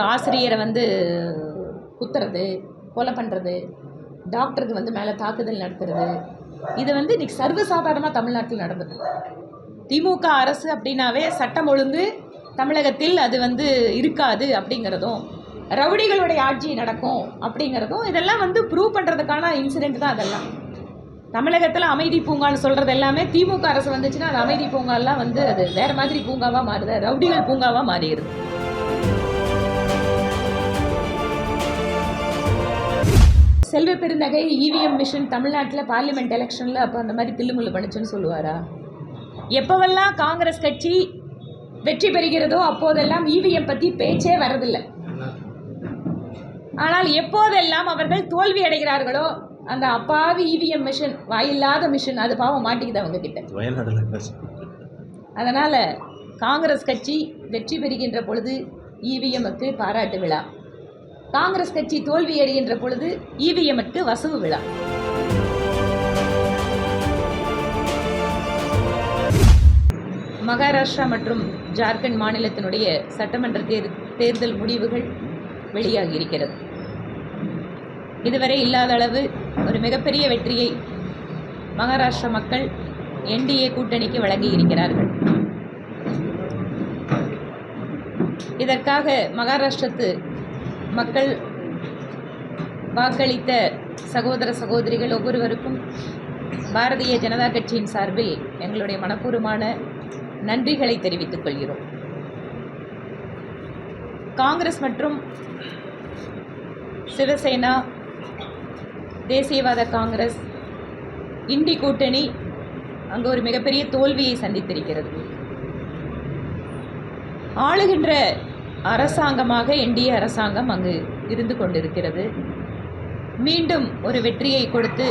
ஆசிரியரை வந்து குத்துறது கொலை பண்ணுறது டாக்டருக்கு வந்து மேலே தாக்குதல் நடத்துறது. இது வந்து இன்னைக்கு சர்வசாதாரணமாக தமிழ்நாட்டில் நடந்தது. திமுக அரசு அப்படின்னாவே சட்டம் ஒழுங்கு தமிழகத்தில் அது வந்து இருக்காது அப்படிங்கிறதும் ரவுடிகளுடைய ஆட்சி நடக்கும் அப்படிங்கிறதும் இதெல்லாம் வந்து ப்ரூவ் பண்ணுறதுக்கான இன்சிடெண்ட் தான் அதெல்லாம். தமிழகத்தில் அமைதி பூங்கான்னு சொல்கிறது எல்லாமே திமுக அரசு வந்துச்சுன்னா அது அமைதி பூங்காலாம் வந்து அது வேறு மாதிரி பூங்காவாக மாறுது ரவுடிகள் பூங்காவாக மாறிடுது. செல்வ பெருந்தகை இவிஎம் மிஷின் தமிழ்நாட்டில் பார்லிமெண்ட் எலெக்ஷனில் அப்போ அந்த மாதிரி தில்லுமுள்ளு பண்ணுச்சுன்னு சொல்லுவாரா? எப்போவெல்லாம் காங்கிரஸ் கட்சி வெற்றி பெறுகிறதோ அப்போதெல்லாம் இவிஎம் பற்றி பேச்சே வரதில்லை. ஆனால் எப்போதெல்லாம் அவர்கள் தோல்வி அடைகிறார்களோ அந்த அப்பாவி இவிஎம் மிஷின் வாயில்லாத மிஷின் அது பாவம் மாட்டிக்குது அவங்க கிட்ட அதனால் காங்கிரஸ் கட்சி வெற்றி பெறுகின்ற பொழுது இவிஎம்முக்கு பாராட்டு விழா. காங்கிரஸ் கட்சி தோல்வி அடைகின்ற பொழுது இவிஎம்முக்கு வசவு விழா. மகாராஷ்டிரா மற்றும் ஜார்க்கண்ட் மாநிலத்தினுடைய சட்டமன்ற தேர் தேர்தல் முடிவுகள் வெளியாகி இருக்கிறது. இதுவரை இல்லாத அளவு ஒரு மிகப்பெரிய வெற்றியை மகாராஷ்டிரா மக்கள் என்டிஏ கூட்டணிக்கு வழங்கி இருக்கிறார்கள். இதற்காக மகாராஷ்டிரத்து மக்கள் வாக்களித்த சகோதர சகோதரிகள் ஒவ்வொருவருக்கும் பாரதிய ஜனதா கட்சியின் சார்பில் எங்களுடைய மனப்பூர்வமான நன்றிகளை தெரிவித்துக் கொள்கிறோம். காங்கிரஸ் மற்றும் சிவசேனா தேசியவாத காங்கிரஸ் இண்டி கூட்டணி அங்கு ஒரு மிகப்பெரிய தோல்வியை சந்தித்திருக்கிறது. ஆளுகின்ற அரசாங்கமாக என்டிஏ அரசாங்கம் அங்கு இருந்து கொண்டிருக்கிறது. மீண்டும் ஒரு வெற்றியை கொடுத்து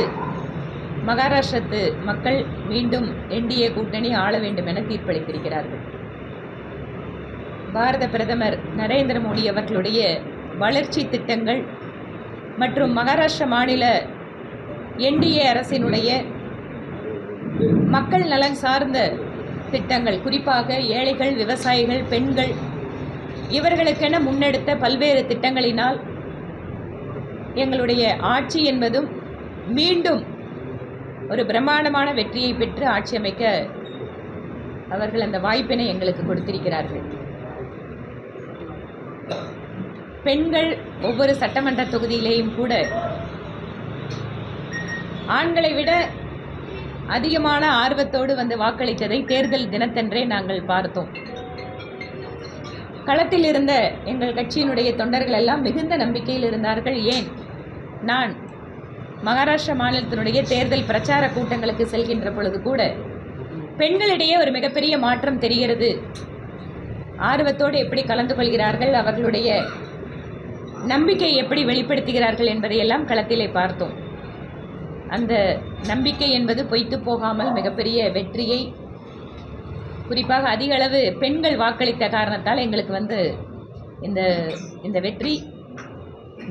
மகாராஷ்டிரத்து மக்கள் மீண்டும் என்டிஏ கூட்டணி ஆள வேண்டும் என தீர்ப்பளித்திருக்கிறார்கள். பாரத பிரதமர் நரேந்திர மோடி அவர்களுடைய வளர்ச்சி திட்டங்கள் மற்றும் மகாராஷ்டிர மாநில என்டிஏ அரசினுடைய மக்கள் நலன் சார்ந்த திட்டங்கள் குறிப்பாக ஏழைகள் விவசாயிகள் பெண்கள் இவர்களுக்கென முன்னெடுத்த பல்வேறு திட்டங்களினால் எங்களுடைய ஆட்சி என்பதும் மீண்டும் ஒரு பிரம்மாண்டமான வெற்றியை பெற்று ஆட்சி அமைக்க அவர்கள் அந்த வாய்ப்பினை எங்களுக்கு கொடுத்திருக்கிறார்கள். பெண்கள் ஒவ்வொரு சட்டமன்ற தொகுதியிலேயும் கூட ஆண்களை விட அதிகமான ஆர்வத்தோடு வந்து வாக்களித்ததை தேர்தல் தினத்தன்றே நாங்கள் பார்த்தோம். களத்தில் இருந்த எங்கள் கட்சியினுடைய தொண்டர்கள் எல்லாம் மிகுந்த நம்பிக்கையில் இருந்தார்கள். ஏன்? நான் மகாராஷ்டிரா மாநிலத்தினுடைய தேர்தல் பிரச்சார கூட்டங்களுக்கு செல்கின்ற பொழுது கூட பெண்களிடையே ஒரு மிகப்பெரிய மாற்றம் தெரிகிறது. ஆர்வத்தோடு எப்படி கலந்து கொள்கிறார்கள் அவர்களுடைய நம்பிக்கையை எப்படி வெளிப்படுத்துகிறார்கள் என்பதையெல்லாம் களத்திலே பார்த்தோம். அந்த நம்பிக்கை என்பது பொய்த்து போகாமல் மிகப்பெரிய வெற்றியை குறிப்பாக அதிக அளவு பெண்கள் வாக்களித்த காரணத்தால் எங்களுக்கு வந்து இந்த இந்த வெற்றி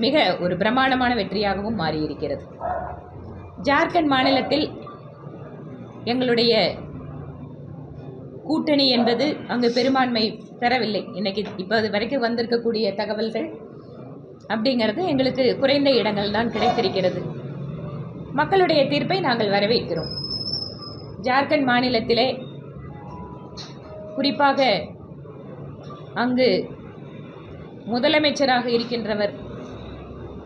மிக ஒரு பிரமாண்டமான வெற்றியாகவும் மாறியிருக்கிறது. ஜார்க்கண்ட் மாநிலத்தில் எங்களுடைய கூட்டணி என்பது அங்கு பெரும்பான்மை பெறவில்லை. இன்னைக்கு இப்போது வரைக்கும் வந்திருக்கக்கூடிய தகவல்கள் அப்படிங்கிறது எங்களுக்கு குறைந்த இடங்கள் தான் கிடைத்திருக்கிறது. மக்களுடைய தீர்ப்பை நாங்கள் வரவேற்கிறோம். ஜார்க்கண்ட் மாநிலத்திலே குறிப்பாக அங்கு முதலமைச்சராக இருக்கின்றவர்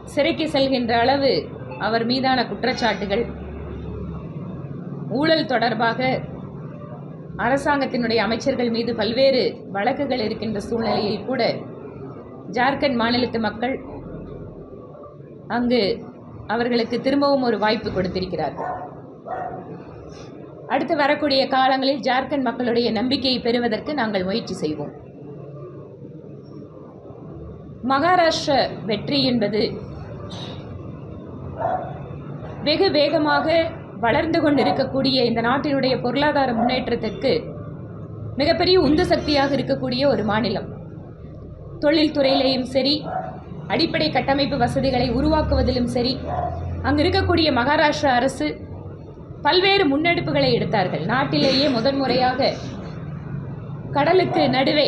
சிறைக்கு செல்கின்ற அளவு அவர் மீதான குற்றச்சாட்டுகள் ஊழல் தொடர்பாக அரசாங்கத்தினுடைய அமைச்சர்கள் மீது பல்வேறு வழக்குகள் இருக்கின்ற சூழ்நிலையில் கூட ஜார்க்கண்ட் மாநிலத்து மக்கள் அங்கு அவர்களுக்கு திரும்பவும் ஒரு வாய்ப்பு கொடுத்திருக்கிறார்கள். அடுத்து வரக்கூடிய காலங்களில் ஜார்க்கண்ட் மக்களுடைய நம்பிக்கையை பெறுவதற்கு நாங்கள் முயற்சி செய்வோம். மகாராஷ்டிர வெற்றி என்பது வெகு வேகமாக வளர்ந்து கொண்டிருக்கக்கூடிய இந்த நாட்டினுடைய பொருளாதார முன்னேற்றத்திற்கு மிகப்பெரிய உந்து சக்தியாக இருக்கக்கூடிய ஒரு மாநிலம். தொழில்துறையிலையும் சரி அடிப்படை கட்டமைப்பு வசதிகளை உருவாக்குவதிலும் சரி அங்கு இருக்கக்கூடிய மகாராஷ்டிரா அரசு பல்வேறு முன்னெடுப்புகளை எடுத்தார்கள். நாட்டிலேயே முதன்முறையாக கடலுக்கு நடுவே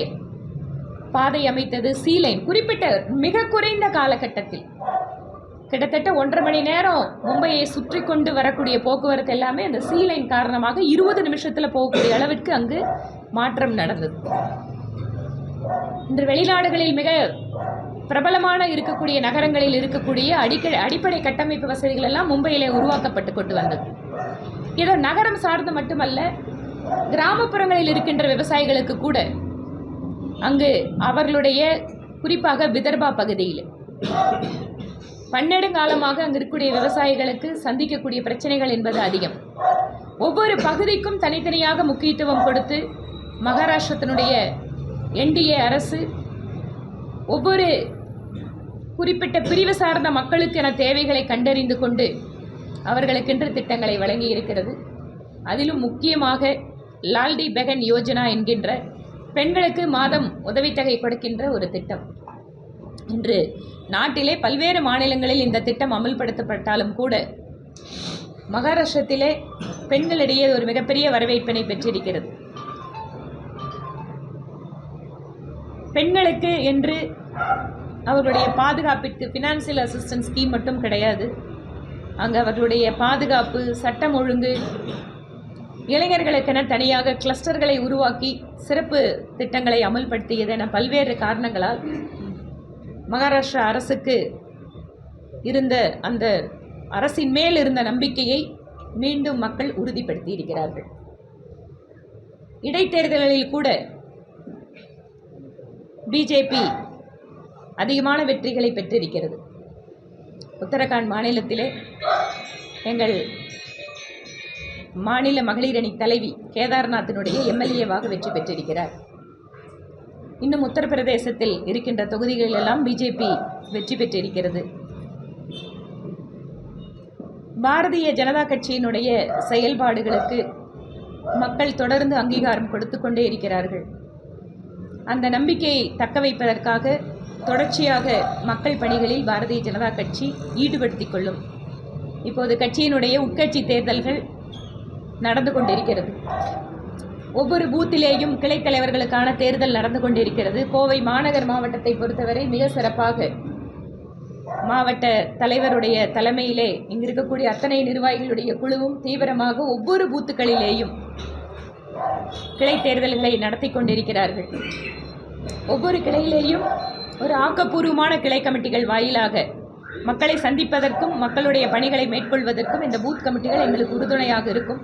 பாதை அமைத்தது சீலைன். குறிப்பிட்ட மிக குறைந்த காலகட்டத்தில் கிட்டத்தட்ட ஒன்றரை மணி நேரம் மும்பையை சுற்றி கொண்டு வரக்கூடிய போக்குவரத்து எல்லாமே அந்த சீலைன் காரணமாக இருபது நிமிஷத்தில் போகக்கூடிய அளவிற்கு அங்கு மாற்றம் நடந்தது. இன்று வெளிநாடுகளில் மிக பிரபலமான இருக்கக்கூடிய நகரங்களில் இருக்கக்கூடிய அடிக்க அடிப்படை கட்டமைப்பு வசதிகள் எல்லாம் மும்பையிலே உருவாக்கப்பட்டு கொண்டு வந்தது. இதோ நகரம் சார்ந்து மட்டுமல்ல கிராமப்புறங்களில் இருக்கின்ற விவசாயிகளுக்கு கூட அங்கு அவர்களுடைய குறிப்பாக விதர்பா பகுதியில். பன்னெடுங்காலமாக அங்கு இருக்கக்கூடிய விவசாயிகளுக்கு சந்திக்கக்கூடிய பிரச்சனைகள் என்பது அதிகம். ஒவ்வொரு பகுதிக்கும் தனித்தனியாக முக்கியத்துவம் கொடுத்து மகாராஷ்டிரத்தினுடைய என்டிஏ அரசு ஒவ்வொரு குறிப்பிட்ட பிரிவு சார்ந்த மக்களுக்கென தேவைகளை கண்டறிந்து கொண்டு அவர்களுக்கென்று திட்டங்களை வழங்கி இருக்கிறது அதிலும் முக்கியமாக லால்டி பெகன் யோஜனா என்கின்ற பெண்களுக்கு மாதம் உதவித்தொகை கொடுக்கின்ற ஒரு திட்டம். இன்று நாட்டிலே பல்வேறு மாநிலங்களில் இந்த திட்டம் அமல்படுத்தப்பட்டாலும் கூட மகாராஷ்டிரத்திலே பெண்களிடையே ஒரு மிகப்பெரிய வரவேற்பினை பெற்றிருக்கிறது. பெண்களுக்கு என்று அவர்களுடைய பாதுகாப்பிற்கு ஃபினான்சியல் அசிஸ்டன்ஸ் ஸ்கீம் மட்டும் கிடையாது. அங்கே அவர்களுடைய பாதுகாப்பு சட்டம் ஒழுங்கு இளைஞர்களுக்கென தனியாக கிளஸ்டர்களை உருவாக்கி சிறப்பு திட்டங்களை அமல்படுத்தியது என பல்வேறு காரணங்களால் மகாராஷ்டிரா அரசுக்கு இருந்த அந்த அரசின் மேல் இருந்த நம்பிக்கையை மீண்டும் மக்கள் உறுதிப்படுத்தி இருக்கிறார்கள் இடைத்தேர்தல்களில் கூட பிஜேபி அதிகமான வெற்றிகளை பெற்றிருக்கிறது. உத்தரகாண்ட் மாநிலத்திலே எங்கள் மாநில மகளிரணி தலைவி கேதார்நாத்தினுடைய எம்எல்ஏவாக வெற்றி பெற்றிருக்கிறார். இன்னும் உத்தரப்பிரதேசத்தில் இருக்கின்ற தொகுதிகளிலெல்லாம் பிஜேபி வெற்றி பெற்றிருக்கிறது. பாரதிய ஜனதா கட்சியினுடைய செயல்பாடுகளுக்கு மக்கள் தொடர்ந்து அங்கீகாரம் கொடுத்து கொண்டே இருக்கிறார்கள். அந்த நம்பிக்கையை தக்க வைப்பதற்காக தொடர்ச்சியாக மக்கள் பணிகளில் பாரதிய ஜனதா கட்சி ஈடுபடுத்திக் கொள்ளும். இப்போது கட்சியினுடைய உட்கட்சி தேர்தல்கள் நடந்து கொண்டிருக்கிறது. ஒவ்வொரு பூத்திலேயும் கிளை தலைவர்களுக்கான தேர்தல் நடந்து கொண்டிருக்கிறது. கோவை மாநகர் மாவட்டத்தை பொறுத்தவரை மிக சிறப்பாக மாவட்ட தலைவருடைய தலைமையிலே இங்கு இருக்கக்கூடிய அத்தனை நிர்வாகிகளுடைய குழுவும் தீவிரமாக ஒவ்வொரு பூத்துக்களிலேயும் கிளை தேர்தல்களை நடத்தி கொண்டிருக்கிறார்கள். ஒவ்வொரு கிளையிலேயும் ஒரு ஆக்கப்பூர்வமான கிளை கமிட்டிகள் வாயிலாக மக்களை சந்திப்பதற்கும் மக்களுடைய பணிகளை மேற்கொள்வதற்கும் இந்த பூத் கமிட்டிகள் எங்களுக்கு உறுதுணையாக இருக்கும்.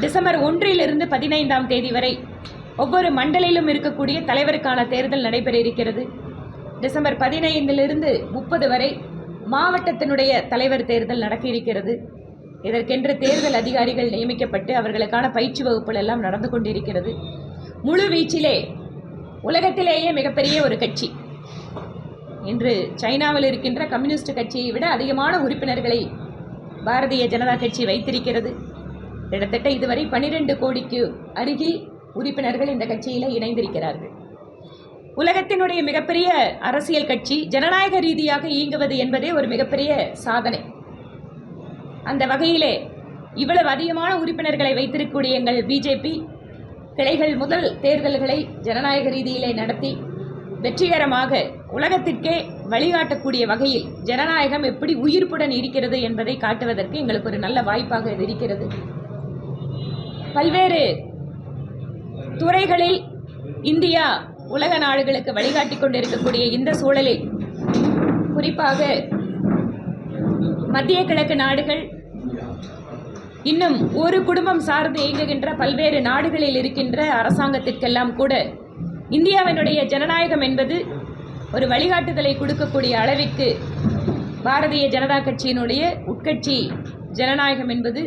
டிசம்பர் ஒன்றிலிருந்து பதினைந்தாம் தேதி வரை ஒவ்வொரு மண்டலிலும் இருக்கக்கூடிய தலைவருக்கான தேர்தல் நடைபெற இருக்கிறது. டிசம்பர் பதினைந்திலிருந்து முப்பது வரை மாவட்டத்தினுடைய தலைவர் தேர்தல் நடக்க இருக்கிறது. இதற்கென்று தேர்தல் அதிகாரிகள் நியமிக்கப்பட்டு அவர்களுக்கான பயிற்சி வகுப்புகள் எல்லாம் நடந்து கொண்டிருக்கிறது. முழு வீச்சிலே உலகத்திலேயே மிகப்பெரிய ஒரு கட்சி. இன்று சைனாவில் இருக்கின்ற கம்யூனிஸ்ட் கட்சியை விட அதிகமான உறுப்பினர்களை பாரதிய ஜனதா கட்சி வைத்திருக்கிறது. கிட்டத்தட்ட இதுவரை பனிரெண்டு கோடிக்கு அருகில் உறுப்பினர்கள் இந்த கட்சியில் இணைந்திருக்கிறார்கள். உலகத்தினுடைய மிகப்பெரிய அரசியல் கட்சி ஜனநாயக ரீதியாக இயங்குவது என்பதே ஒரு மிகப்பெரிய சாதனை. அந்த வகையிலே இவ்வளவு அதிகமான உறுப்பினர்களை வைத்திருக்கக்கூடிய எங்கள் பிஜேபி கிளைகள் முதல் தேர்தல்களை ஜனநாயக ரீதியிலே நடத்தி வெற்றிகரமாக உலகத்திற்கே வழிகாட்டக்கூடிய வகையில் ஜனநாயகம் எப்படி உயிர்ப்புடன் இருக்கிறது என்பதை காட்டுவதற்கு எங்களுக்கு ஒரு நல்ல வாய்ப்பாக இது இருக்கிறது. பல்வேறு துறைகளில் இந்தியா உலக நாடுகளுக்கு வழிகாட்டி கொண்டிருக்கக்கூடிய இந்த சூழலில் குறிப்பாக மத்திய கிழக்கு நாடுகள் இன்னும் ஒரு குடும்பம் சார்ந்து இயங்குகின்ற பல்வேறு நாடுகளில் இருக்கின்ற அரசாங்கத்திற்கெல்லாம் கூட இந்தியாவினுடைய ஜனநாயகம் என்பது ஒரு வழிகாட்டுதலை கொடுக்கக்கூடிய அளவிற்கு பாரதிய ஜனதா கட்சியினுடைய உட்கட்சி ஜனநாயகம் என்பது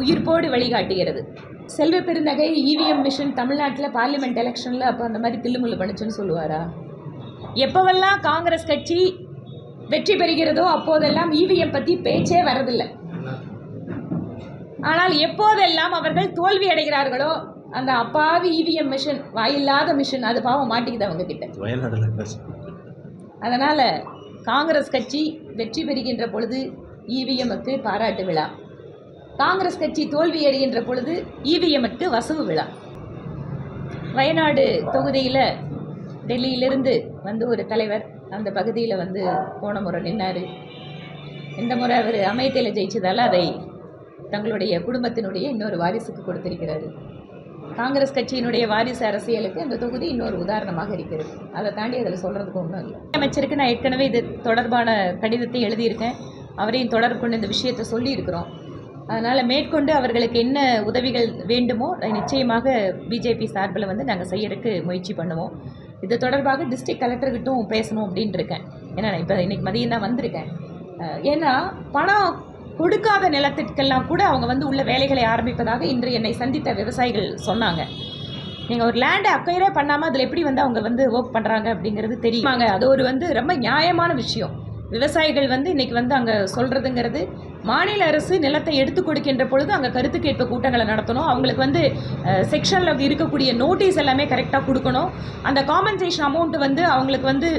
உயிர்ப்போடு வழிகாட்டுகிறது. செல்வ பெருந்தகை இவிஎம் மிஷின் தமிழ்நாட்டில் பார்லிமெண்ட் எலெக்ஷனில் அப்போ அந்த மாதிரி தில்லுமுள்ளு பண்ணுச்சுன்னு சொல்லுவாரா? எப்போவெல்லாம் காங்கிரஸ் கட்சி வெற்றி பெறுகிறதோ அப்போதெல்லாம் இவிஎம் பற்றி பேச்சே வரதில்லை. ஆனால் எப்போதெல்லாம் அவர்கள் தோல்வி அடைகிறார்களோ அந்த அப்பாவி இவிஎம் மிஷின் வாயில்லாத மிஷின் அது பாவம் மாட்டிக்குது அவங்க கிட்ட அதனால் காங்கிரஸ் கட்சி வெற்றி பெறுகின்ற பொழுது இவிஎம்முக்கு பாராட்டு விழா. காங்கிரஸ் கட்சி தோல்வி அடைகின்ற பொழுது இவிஎம்முக்கு வசவு விழா. வயநாடு தொகுதியில் டெல்லியிலிருந்து வந்து ஒரு தலைவர் அந்த பகுதியில் வந்து போன முறை நின்னார். இந்த முறை அவர் அமைதியில் ஜெயிச்சதால் அதை தங்களுடைய குடும்பத்தினுடைய இன்னொரு வாரிசுக்கு கொடுத்திருக்கிறாரு. காங்கிரஸ் கட்சியினுடைய வாரிசு அரசியலுக்கு இந்த தொகுதி இன்னொரு உதாரணமாக இருக்கிறது. அதை தாண்டி அதில் சொல்கிறதுக்கு ஒன்றும் இல்லை. அமைச்சருக்கு நான் ஏற்கனவே இது தொடர்பான கடிதத்தை எழுதியிருக்கேன். அவரையும் தொடர்பு கொண்டு இந்த விஷயத்தை சொல்லியிருக்கிறோம். அதனால் மேற்கொண்டு அவர்களுக்கு என்ன உதவிகள் வேண்டுமோ அதை நிச்சயமாக பிஜேபி சார்பில் வந்து நாங்கள் செய்யறதுக்கு முயற்சி பண்ணுவோம். இது தொடர்பாக டிஸ்ட்ரிக்ட் கலெக்டர்கிட்டும் பேசணும் அப்படின்ட்டு இருக்கேன். ஏன்னா நான் இப்போ இன்றைக்கி மதியம் தான் வந்திருக்கேன். ஏன்னா பணம் கொடுக்காத நிலத்திற்கெல்லாம் கூட அவங்க வந்து உள்ள வேலைகளை ஆரம்பிப்பதாக இன்று என்னை சந்தித்த விவசாயிகள் சொன்னாங்க. நீங்கள் ஒரு லேண்டை அக்கயரே பண்ணாமல் அதில் எப்படி வந்து அவங்க வந்து ஒர்க் பண்ணுறாங்க அப்படிங்கிறது தெரியுமாங்க. அது ஒரு வந்து ரொம்ப நியாயமான விஷயம். விவசாயிகள் வந்து இன்னைக்கு வந்து அங்கே சொல்கிறதுங்கிறது மாநில அரசு நிலத்தை எடுத்து கொடுக்கின்ற பொழுது அங்கே கருத்து கேட்பு கூட்டங்களை நடத்தணும். அவங்களுக்கு வந்து செக்ஷனில் இருக்கக்கூடிய நோட்டீஸ் எல்லாமே கரெக்டாக கொடுக்கணும். அந்த காம்பன்சேஷன் அமௌண்ட் வந்து அவங்களுக்கு வந்து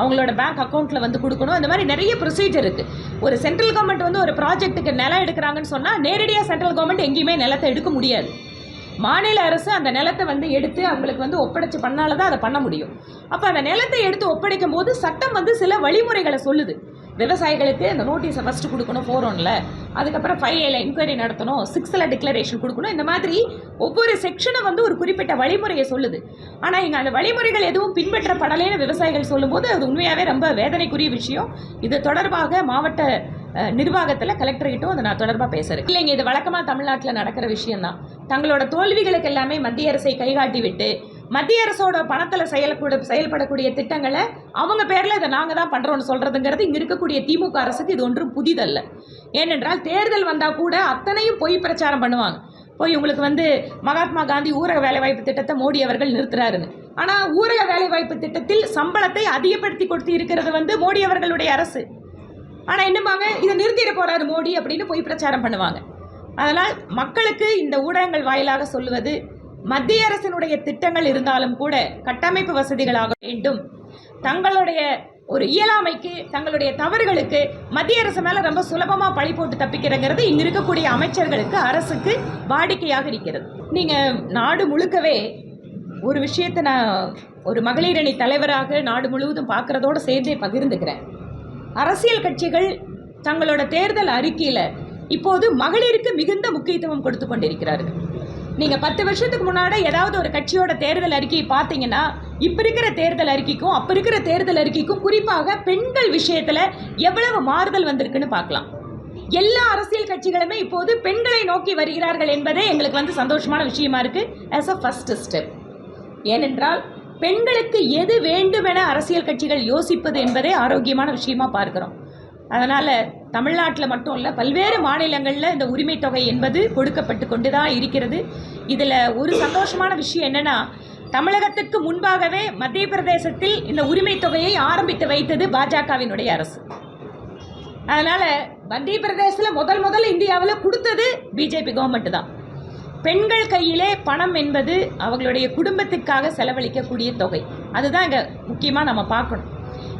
அவங்களோட பேங்க் அக்கௌண்ட்டில் வந்து கொடுக்கணும். இந்த மாதிரி நிறைய ப்ரொசீஜர் இருக்குது ஒரு சென்ட்ரல் கவர்மெண்ட் வந்து ஒரு ப்ராஜெக்ட்டுக்கு நிலம் எடுக்கிறாங்கன்னு சொன்னால் நேரடியாக சென்ட்ரல் கவர்மெண்ட் எங்கேயுமே நிலத்தை எடுக்க முடியாது. மாநில அரசு அந்த நிலத்தை வந்து எடுத்து அவங்களுக்கு வந்து ஒப்படைச்சு பண்ணால தான் அதை பண்ண முடியும். அப்போ அந்த நிலத்தை எடுத்து ஒப்படைக்கும் போது சட்டம் வந்து சில வழிமுறைகளை சொல்லுது. விவசாயிகளுக்கு அந்த நோட்டீஸை ஃபஸ்ட்டு கொடுக்கணும் ஃபோர் ஒனில் அதுக்கப்புறம் ஃபைவ் ஏல என்கொயரி நடத்தணும் சிக்ஸில் டிக்ளரேஷன் கொடுக்கணும். இந்த மாதிரி ஒவ்வொரு செக்ஷனும் வந்து ஒரு குறிப்பிட்ட வழிமுறையை சொல்லுது. ஆனால் இங்கே அந்த வழிமுறைகள் எதுவும் பின்பற்றப்படலைன்னு விவசாயிகள் சொல்லும்போது அது உண்மையாகவே ரொம்ப வேதனைக்குரிய விஷயம். இது தொடர்பாக மாவட்ட நிர்வாகத்தில் கலெக்டர்கிட்டும் அதை நான் தொடர்பாக பேசுகிறேன் இல்லைங்க இது வழக்கமாக தமிழ்நாட்டில் நடக்கிற விஷயம்தான். தங்களோட தோல்விகளுக்கு எல்லாமே மத்திய அரசை கைகாட்டி விட்டு மத்திய அரசோட பணத்தில் செயல்பட செயல்படக்கூடிய திட்டங்களை அவங்க பேரில் இதை நாங்கள் தான் பண்ணுறோம்னு சொல்கிறதுங்கிறது இங்கே இருக்கக்கூடிய திமுக அரசுக்கு இது ஒன்றும் புதிதல்ல. ஏனென்றால் தேர்தல் வந்தால் கூட அத்தனையும் பொய் பிரச்சாரம் பண்ணுவாங்க. போய் உங்களுக்கு வந்து மகாத்மா காந்தி ஊரக வேலைவாய்ப்பு திட்டத்தை மோடி அவர்கள் நிறுத்துறாருன்னு. ஆனால் ஊரக வேலைவாய்ப்பு திட்டத்தில் சம்பளத்தை அதிகப்படுத்தி கொடுத்து இருக்கிறது வந்து மோடி அவர்களுடைய அரசு. ஆனால் என்னமாங்க இதை நிறுத்திட போகிறாரு மோடி அப்படின்னு போய் பிரச்சாரம் பண்ணுவாங்க. அதனால் மக்களுக்கு இந்த ஊடகங்கள் வாயிலாக சொல்லுவது மத்திய அரசினுடைய திட்டங்கள் இருந்தாலும் கூட கட்டமைப்பு வசதிகளாக வேண்டும். தங்களுடைய ஒரு இயலாமைக்கு தங்களுடைய தவறுகளுக்கு மத்திய அரசு மேலே ரொம்ப சுலபமாக பழி போட்டு தப்பிக்கிறங்கிறது இங்கே இருக்கக்கூடிய அமைச்சர்களுக்கு அரசுக்கு வாடிக்கையாக இருக்கிறது. நீங்கள் நாடு முழுக்கவே ஒரு விஷயத்தை நான் ஒரு மகளிர் அணி தலைவராக நாடு முழுவதும் பார்க்குறதோடு சேர்ந்தே பகிர்ந்துக்கிறேன். அரசியல் கட்சிகள் தங்களோட தேர்தல் அறிக்கையில் இப்போது மகளிருக்கு மிகுந்த முக்கியத்துவம் கொடுத்து கொண்டிருக்கிறார்கள். நீங்கள் பத்து வருஷத்துக்கு முன்னாடி ஏதாவது ஒரு கட்சியோட தேர்தல் அறிக்கையை பார்த்தீங்கன்னா இப்போ இருக்கிற தேர்தல் அறிக்கைக்கும் அப்போ இருக்கிற தேர்தல் அறிக்கைக்கும் குறிப்பாக பெண்கள் விஷயத்தில் எவ்வளவு மாறுதல் வந்திருக்குன்னு பார்க்கலாம். எல்லா அரசியல் கட்சிகளுமே இப்போது பெண்களை நோக்கி வருகிறார்கள் என்பதே எங்களுக்கு வந்து சந்தோஷமான விஷயமா இருக்கு. ஆஸ் அ ஃபஸ்ட் ஸ்டெப் ஏனென்றால் பெண்களுக்கு எது வேண்டுமென அரசியல் கட்சிகள் யோசிப்பது என்பதே ஆரோக்கியமான விஷயமா பார்க்குறோம். அதனால் தமிழ்நாட்டில் மட்டும் இல்லை பல்வேறு மாநிலங்களில் இந்த உரிமை தொகை என்பது கொடுக்கப்பட்டு கொண்டு தான் இருக்கிறது. இதில் ஒரு சந்தோஷமான விஷயம் என்னென்னா தமிழகத்துக்கு முன்பாகவே மத்திய பிரதேசத்தில் இந்த உரிமை தொகையை ஆரம்பித்து வைத்தது பாஜகவினுடைய அரசு. அதனால் மத்திய பிரதேசத்தில் முதல் முதல் இந்தியாவில் கொடுத்தது பிஜேபி கவர்மெண்ட் தான். பெண்கள் கையிலே பணம் என்பது அவங்களுடைய குடும்பத்துக்காக செலவழிக்கக்கூடிய தொகை. அதுதான் இங்கே முக்கியமாக நம்ம பார்க்கணும்.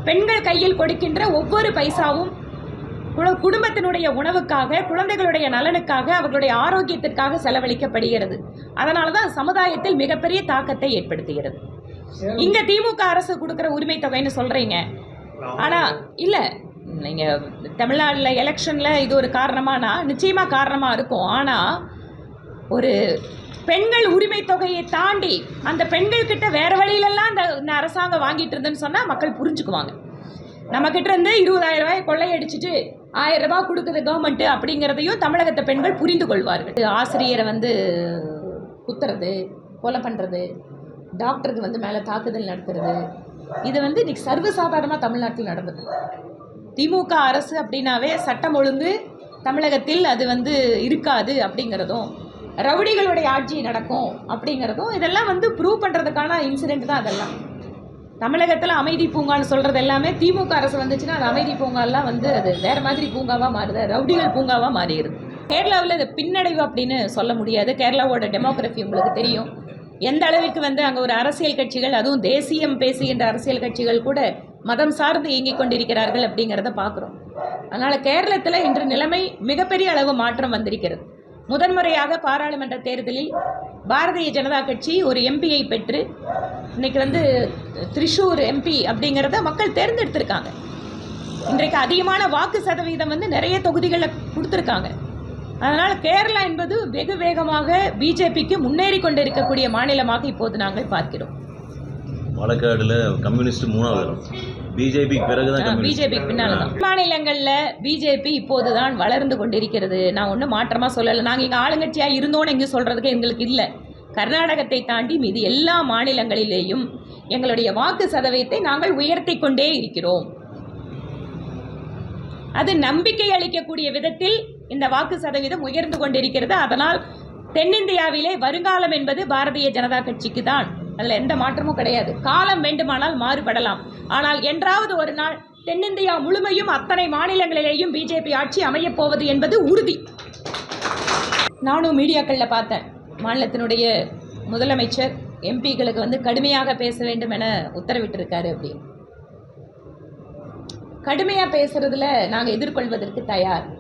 பெண்கள் கையில் கொடுக்கின்ற ஒவ்வொரு பைசாவும் குடும்பத்தினுடைய உணவுக்காக குழந்தைகளுடைய நலனுக்காக அவர்களுடைய ஆரோக்கியத்திற்காக செலவழிக்கப்படுகிறது. அதனால தான் சமுதாயத்தில் மிகப்பெரிய தாக்கத்தை ஏற்படுத்துகிறது. இங்க திமுக அரசு கொடுக்குற உரிமை தொகைன்னு சொல்றீங்க. ஆனா இல்ல. நீங்க தமிழ்நாடுல எலெக்ஷன்ல இது ஒரு காரணமானா நிச்சயமா காரணமா இருக்கும். ஆனா ஒரு பெண்கள் உரிமை தொகையை தாண்டி அந்த பெண்கள் வேறு வழியிலெல்லாம் அந்த இந்த அரசாங்கம் வாங்கிட்டு இருந்துன்னு சொன்னால் மக்கள் புரிஞ்சுக்குவாங்க. நம்மக்கிட்ட இருந்து இருபதாயிரம் ரூபாய் கொள்ளையடிச்சிட்டு ஆயிரம் ரூபாய் கொடுக்குது கவர்மெண்ட்டு அப்படிங்கிறதையும் தமிழகத்தை பெண்கள் புரிந்து கொள்வார்கள். ஆசிரியரை வந்து குத்துறது கொலை பண்ணுறது டாக்டருக்கு வந்து மேலே தாக்குதல் நடத்துறது. இது வந்து இன்னைக்கு சர்வசாதாரணமாக தமிழ்நாட்டில் நடந்தது. திமுக அரசு அப்படின்னாவே சட்டம் ஒழுங்கு தமிழகத்தில் அது வந்து இருக்காது அப்படிங்கிறதும் ரவுடிகளுடைய ஆட்சி நடக்கும் அப்படிங்கிறதும் இதெல்லாம் வந்து ப்ரூவ் பண்ணுறதுக்கான இன்சிடெண்ட் தான் அதெல்லாம். தமிழகத்தில் அமைதி பூங்கான்னு சொல்கிறது எல்லாமே திமுக அரசு வந்துச்சுன்னா அது அமைதி பூங்காலாம் வந்து அது வேறு மாதிரி பூங்காவாக மாறுது ரவுடிகள் பூங்காவாக மாறிடுது. கேரளாவில் இது பின்னடைவு அப்படின்னு சொல்ல முடியாது. கேரளாவோட டெமோக்ரஃபி உங்களுக்கு தெரியும். எந்த அளவுக்கு வந்து அங்கே ஒரு அரசியல் கட்சிகள் அதுவும் தேசியம் பேசுகின்ற அரசியல் கட்சிகள் கூட மதம் சார்ந்து இயங்கிக் கொண்டிருக்கிறார்கள் அப்படிங்கிறத பார்க்குறோம். அதனால் கேரளத்தில் இன்று நிலைமை மிகப்பெரிய அளவு மாற்றம் வந்திருக்கிறது. முதன்முறையாக பாராளுமன்ற தேர்தலில் பாரதிய ஜனதா கட்சி ஒரு எம்பியை பெற்று இன்னைக்கு வந்து திரிஷூர் எம்பி அப்படிங்கிறத மக்கள் தேர்ந்தெடுத்திருக்காங்க. இன்றைக்கு அதிகமான வாக்கு சதவீதம் வந்து நிறைய தொகுதிகளில் கொடுத்துருக்காங்க. அதனால் கேரளா என்பது வெகு வேகமாக பிஜேபிக்கு முன்னேறி கொண்டிருக்கக்கூடிய மாநிலமாக இப்போது நாங்கள் பார்க்கிறோம். பாலக்காடில் கம்யூனிஸ்ட் மூணாவது. பிஜேபிக்கு பிறகுதான் பிஜேபி பின்னால தான் மாநிலங்களில் பிஜேபி இப்போது தான் வளர்ந்து கொண்டிருக்கிறது. நான் ஒன்றும் மாற்றமாக சொல்லலை. நாங்கள் இங்கே ஆளுங்கட்சியாக இருந்தோன்னு எங்கே சொல்கிறதுக்கு எங்களுக்கு இல்லை. கர்நாடகத்தை தாண்டி மீது எல்லா மாநிலங்களிலேயும் எங்களுடைய வாக்கு சதவீதத்தை நாங்கள் உயர்த்தி கொண்டே இருக்கிறோம். அது நம்பிக்கை அளிக்கக்கூடிய விதத்தில் இந்த வாக்கு சதவீதம் உயர்ந்து கொண்டிருக்கிறது. அதனால் தென்னிந்தியாவிலே வருங்காலம் என்பது பாரதிய ஜனதா கட்சிக்கு தான் அதில் எந்த மாற்றமும் கிடையாது. காலம் வேண்டுமானால் மாறுபடலாம். ஆனால் என்றாவது ஒரு நாள் தென்னிந்தியா முழுமையும் அத்தனை மாநிலங்களிலேயும் பிஜேபி ஆட்சி அமையப் போவது என்பது உறுதி. நானும் மீடியாக்களில் பார்த்தேன். மாநிலத்தினுடைய முதலமைச்சர் எம்பிகளுக்கு வந்து கடுமையாக பேச வேண்டும் என உத்தரவிட்டிருக்காரு அப்படின்னு. கடுமையாக பேசுறதுல நாங்கள் எதிர்கொள்வதற்கு தயார்.